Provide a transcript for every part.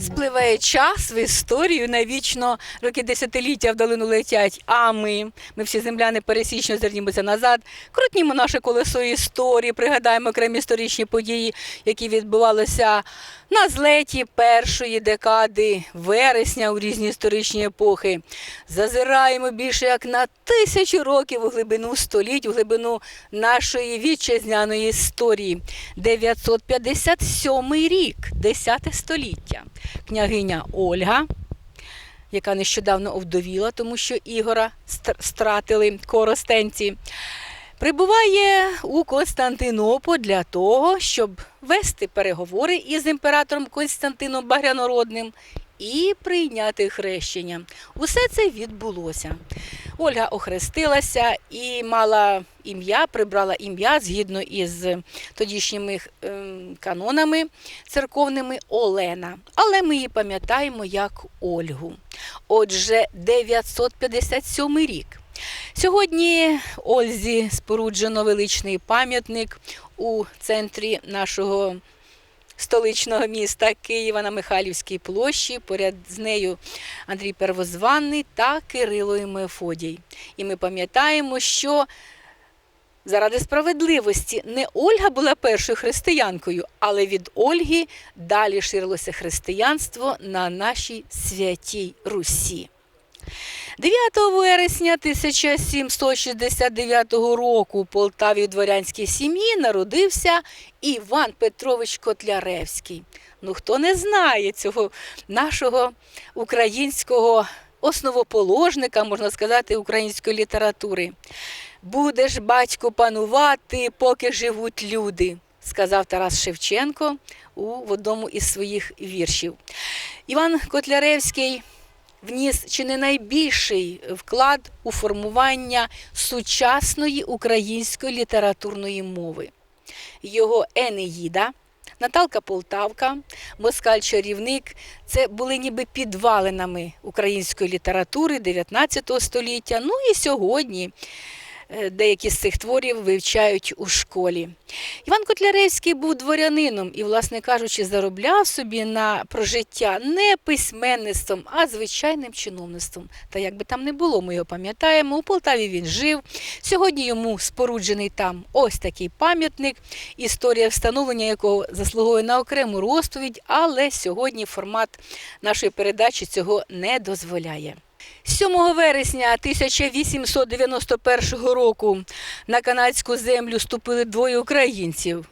Спливає час в історію навічно роки десятиліття в долину летять. А ми, ми всі земляни пересічно звернімося назад, крутнімо наше колесо історії, пригадаємо окремі історичні події, які відбувалися на злеті першої декади вересня у різні історичні епохи. Зазираємо більше як на тисячу років у глибину століть, у глибину нашої вітчизняної історії. 957 рік, 10 століття. Княгиня Ольга, яка нещодавно овдовіла, тому що Ігора стратили коростенці, прибуває у Константинополь для того, щоб вести переговори із імператором Константином Багрянородним і прийняти хрещення. Усе це відбулося. Ольга охрестилася і мала ім'я, прибрала ім'я згідно із тодішніми ем, канонами церковними Олена. Але ми її пам'ятаємо як Ольгу. Отже, 957 рік. Сьогодні Ользі споруджено величний пам'ятник у центрі нашого столичного міста Києва на Михайлівській площі. Поряд з нею Андрій Первозванний та Кирило і Мефодій. І ми пам'ятаємо, що заради справедливості не Ольга була першою християнкою, але від Ольги далі ширилося християнство на нашій святій Русі. 9 вересня 1769 року у Полтаві в дворянській сім'ї народився Іван Петрович Котляревський. Ну хто не знає цього нашого українського основоположника, можна сказати, української літератури. Будеш, батько, панувати, поки живуть люди, сказав Тарас Шевченко у одному із своїх віршів. Іван Котляревський вніс чи не найбільший вклад у формування сучасної української літературної мови. Його Енеїда, Наталка Полтавка, Москаль Чарівник це були ніби підвалинами української літератури 19 століття. Ну і сьогодні деякі з цих творів вивчають у школі. Іван Котляревський був дворянином і, власне кажучи, заробляв собі на прожиття не письменництвом, а звичайним чиновництвом. Та як би там не було, ми його пам'ятаємо. У Полтаві він жив. Сьогодні йому споруджений там ось такий пам'ятник, історія встановлення якого заслуговує на окрему розповідь, але сьогодні формат нашої передачі цього не дозволяє. 7 вересня 1891 року на канадську землю ступили двоє українців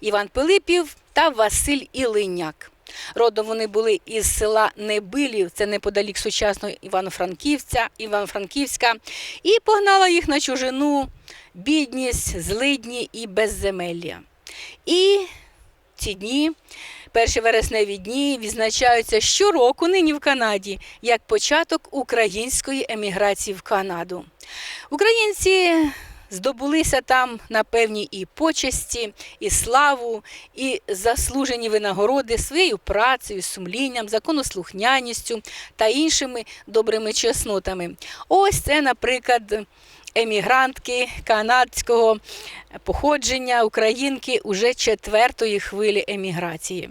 Іван Пилипів та Василь Ілиняк. Родом вони були із села Небилів, це неподалік сучасного Івано-Франківця, Івано-Франківська, і погнала їх на чужину бідність, злидні і безземелля. І ці дні, перші вересневі дні, відзначаються щороку нині в Канаді як початок української еміграції в Канаду. Українці здобулися там на певні і почесті, і славу, і заслужені винагороди своєю працею, сумлінням, законослухняністю та іншими добрими чеснотами. Ось це, наприклад, емігрантки канадського походження українки уже четвертої хвилі еміграції.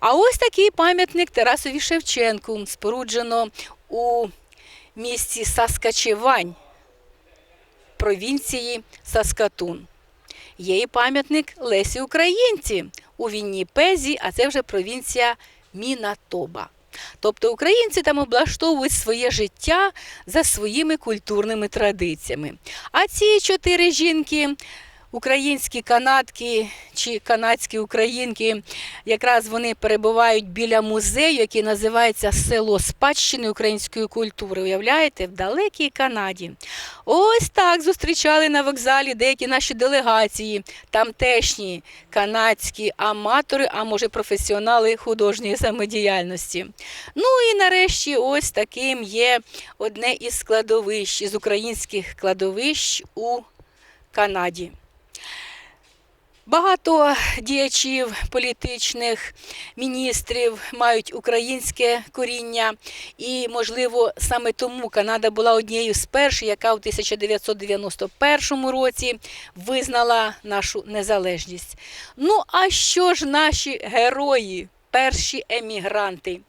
А ось такий пам'ятник Тарасові Шевченку споруджено у місті Саскачевань провінції Саскатун. Є і пам'ятник Лесі Українці у Вінніпезі, а це вже провінція Мінатоба. Тобто українці там облаштовують своє життя за своїми культурними традиціями. А ці чотири жінки, українські канадки чи канадські українки, якраз вони перебувають біля музею, який називається Село спадщини української культури. Уявляєте, в далекій Канаді. Ось так зустрічали на вокзалі деякі наші делегації, тамтешні канадські аматори, а може професіонали художньої самодіяльності. Ну і нарешті, ось таким є одне із складовищ, із українських кладовищ у Канаді. Багато діячів політичних міністрів мають українське коріння, і, можливо, саме тому Канада була однією з перших, яка у 1991 році визнала нашу незалежність. Ну, а що ж наші герої, перші емігранти?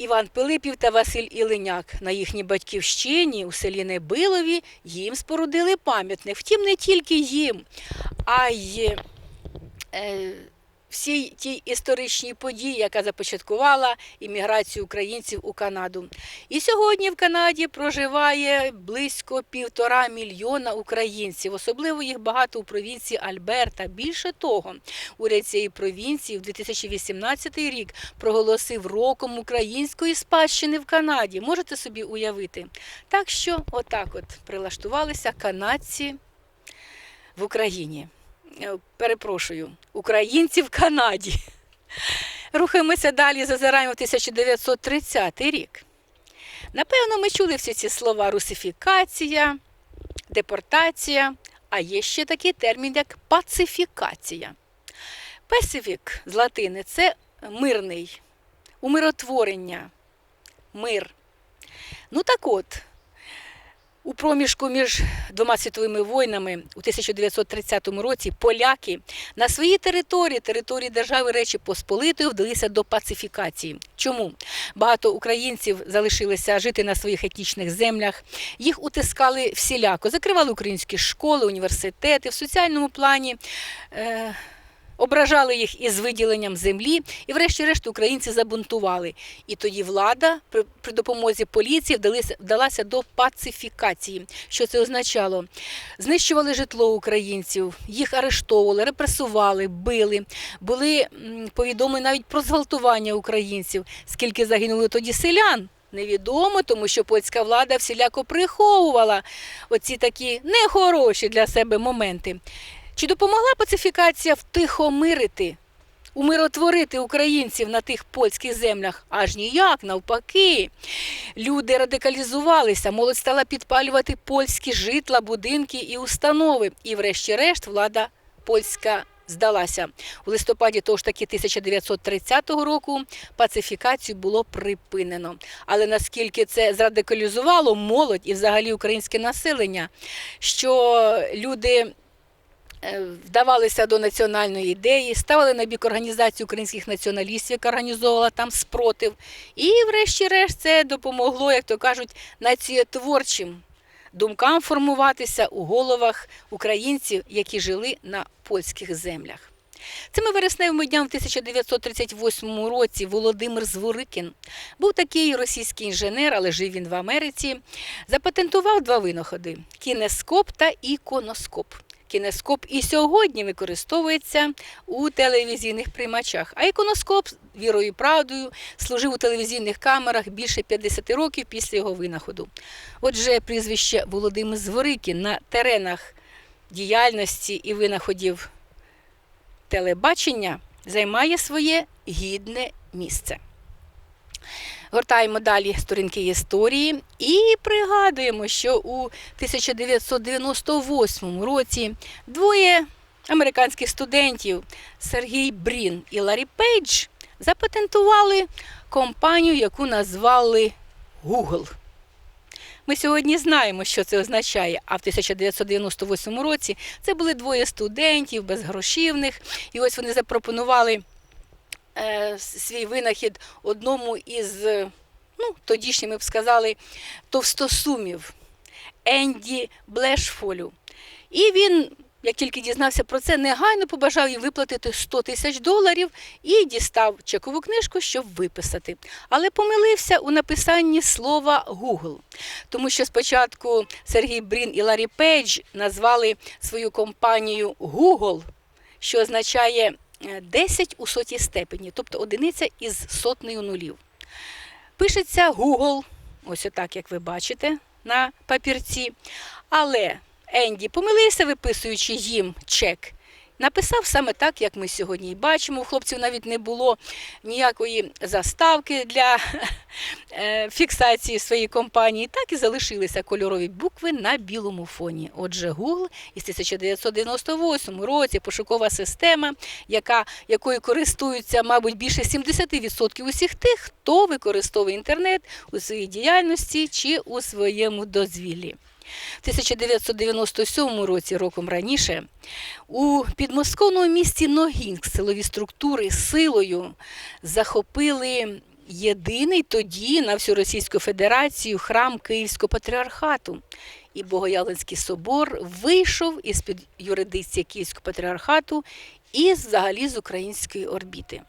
Іван Пилипів та Василь Ілиняк на їхній батьківщині у селі Небилові їм спорудили пам'ятник. Втім, не тільки їм, а й е, всій тій історичній події, яка започаткувала імміграцію українців у Канаду. І сьогодні в Канаді проживає близько півтора мільйона українців. Особливо їх багато у провінції Альберта. Більше того, уряд цієї провінції в 2018 рік проголосив роком української спадщини в Канаді. Можете собі уявити? Так що, отак, от прилаштувалися канадці в Україні. Е, Перепрошую, українці в Канаді. Рухаємося далі, зазираємо в 1930 рік. Напевно, ми чули всі ці слова русифікація, депортація, а є ще такий термін, як пацифікація. Песифік з латини це мирний, умиротворення, мир. Ну так от, у проміжку між двома світовими війнами у 1930 році поляки на своїй території, території держави Речі Посполитої, вдалися до пацифікації. Чому? Багато українців залишилися жити на своїх етнічних землях, їх утискали всіляко, закривали українські школи, університети в соціальному плані. Е- Ображали їх із виділенням землі, і, врешті-решт, українці забунтували. І тоді влада при, при допомозі поліції вдалися, вдалася до пацифікації. Що це означало? Знищували житло українців, їх арештовували, репресували, били. Були повідомлені навіть про зґвалтування українців. Скільки загинули тоді селян? Невідомо, тому що польська влада всіляко приховувала оці такі нехороші для себе моменти. Чи допомогла пацифікація втихомирити, умиротворити українців на тих польських землях? Аж ніяк, навпаки. Люди радикалізувалися, молодь стала підпалювати польські житла, будинки і установи. І, врешті-решт, влада польська здалася. У листопаді того ж таки 1930 року пацифікацію було припинено. Але наскільки це зрадикалізувало молодь і взагалі українське населення, що люди вдавалися до національної ідеї, ставили на бік організації українських націоналістів, яка організовувала там спротив. І, врешті-решт, це допомогло, як то кажуть, націєтворчим думкам формуватися у головах українців, які жили на польських землях. Цими вересневими днями в 1938 році Володимир Зворикін був такий російський інженер, але жив він в Америці. Запатентував два винаходи кінескоп та іконоскоп. Кінескоп і сьогодні використовується у телевізійних приймачах, а іконоскоп вірою і правдою служив у телевізійних камерах більше 50 років після його винаходу. Отже, прізвище Володимир Зворикін на теренах діяльності і винаходів телебачення займає своє гідне місце. Гортаємо далі сторінки історії і пригадуємо, що у 1998 році двоє американських студентів Сергій Брін і Ларі Пейдж запатентували компанію, яку назвали Google. Ми сьогодні знаємо, що це означає. А в 1998 році це були двоє студентів безгрошівних, і ось вони запропонували свій винахід одному із, е, ну, тодішні, ми б сказали, товстосумів Енді Блешфолю. І він, як тільки дізнався про це, негайно побажав їй виплатити 100 тисяч доларів і дістав чекову книжку, щоб виписати. Але помилився у написанні слова Google, тому що спочатку Сергій Брін і Ларі Пейдж назвали свою компанію Google, що означає е, 10 у сотій степені, тобто одиниця із сотнею нулів. Пишеться Google, ось отак, як ви бачите на папірці. Але Енді помилився, виписуючи їм чек, написав саме так, як ми сьогодні і бачимо. У хлопців навіть не було ніякої заставки для е, фіксації своєї компанії. Так і залишилися кольорові букви на білому фоні. Отже, Google із 1998 році пошукова система, яка, якою користуються, мабуть, більше 70% усіх тих, хто використовує інтернет у своїй діяльності чи у своєму дозвіллі. В 1997 році, роком раніше, у підмосковному місті Ногінськ силові структури силою захопили єдиний тоді на всю Російську Федерацію храм Київського патріархату. І Богоявленський собор вийшов із під юрисдикції Київського патріархату і взагалі з української орбіти.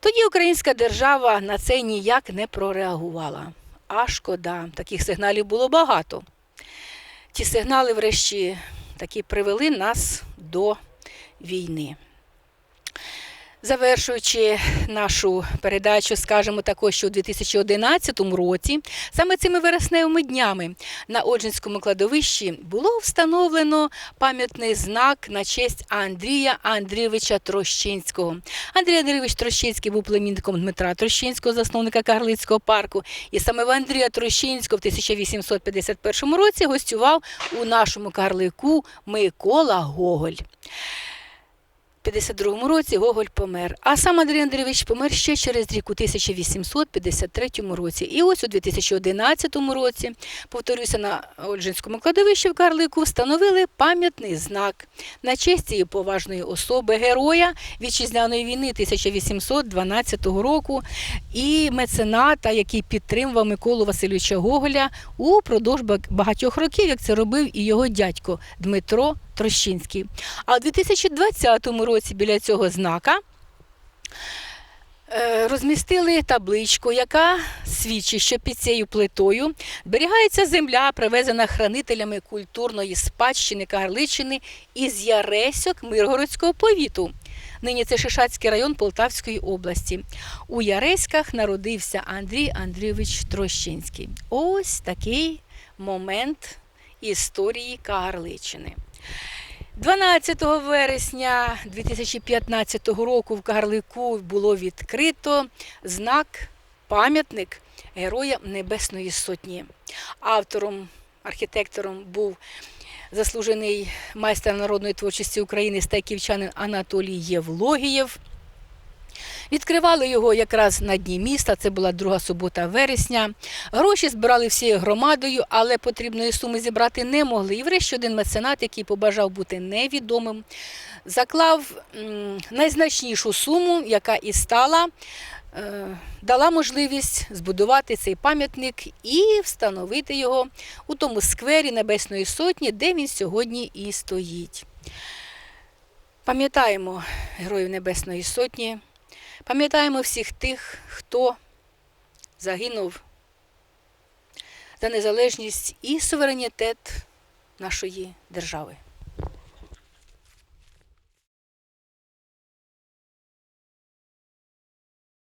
Тоді українська держава на це ніяк не прореагувала. А шкода, таких сигналів було багато. Ті сигнали, врешті, такі привели нас до війни. Завершуючи нашу передачу, скажемо також, що у 2011 році, саме цими вересневими днями на Оджинському кладовищі було встановлено пам'ятний знак на честь Андрія Андрійовича Трощинського. Андрій Андрійович Трощинський був племінником Дмитра Трощинського, засновника Карлицького парку. І саме в Андрія Трощинського в 1851 році гостював у нашому карлику Микола Гоголь. У 52 році Гоголь помер, а сам Андрій Андрійович помер ще через рік у 1853 році. І ось у 2011 році, повторюся, на Ольжинському кладовищі в Карлику встановили пам'ятний знак на честь цієї поважної особи, героя вітчизняної війни 1812 року і мецената, який підтримував Миколу Васильовича Гоголя упродовж багатьох років, як це робив і його дядько Дмитро Трощинський. А у 2020 році біля цього знака е, розмістили табличку, яка свідчить, що під цією плитою зберігається земля, привезена хранителями культурної спадщини Карличини із Яресьок Миргородського повіту. Нині це Шишацький район Полтавської області. У Яреськах народився Андрій Андрійович Трощинський. Ось такий момент історії Кагарличини. 12 вересня 2015 року в Кагарлику було відкрито знак, пам'ятник Героя Небесної Сотні. Автором, архітектором був заслужений майстер народної творчості України стайківчанин Анатолій Євлогієв. Відкривали його якраз на дні міста. Це була друга субота вересня. Гроші збирали всією громадою, але потрібної суми зібрати не могли. І врешті один меценат, який побажав бути невідомим, заклав найзначнішу суму, яка і стала. е, Дала можливість збудувати цей пам'ятник і встановити його у тому сквері Небесної Сотні, де він сьогодні і стоїть. Пам'ятаємо Героїв Небесної Сотні, пам'ятаємо всіх тих, хто загинув за незалежність і суверенітет нашої держави.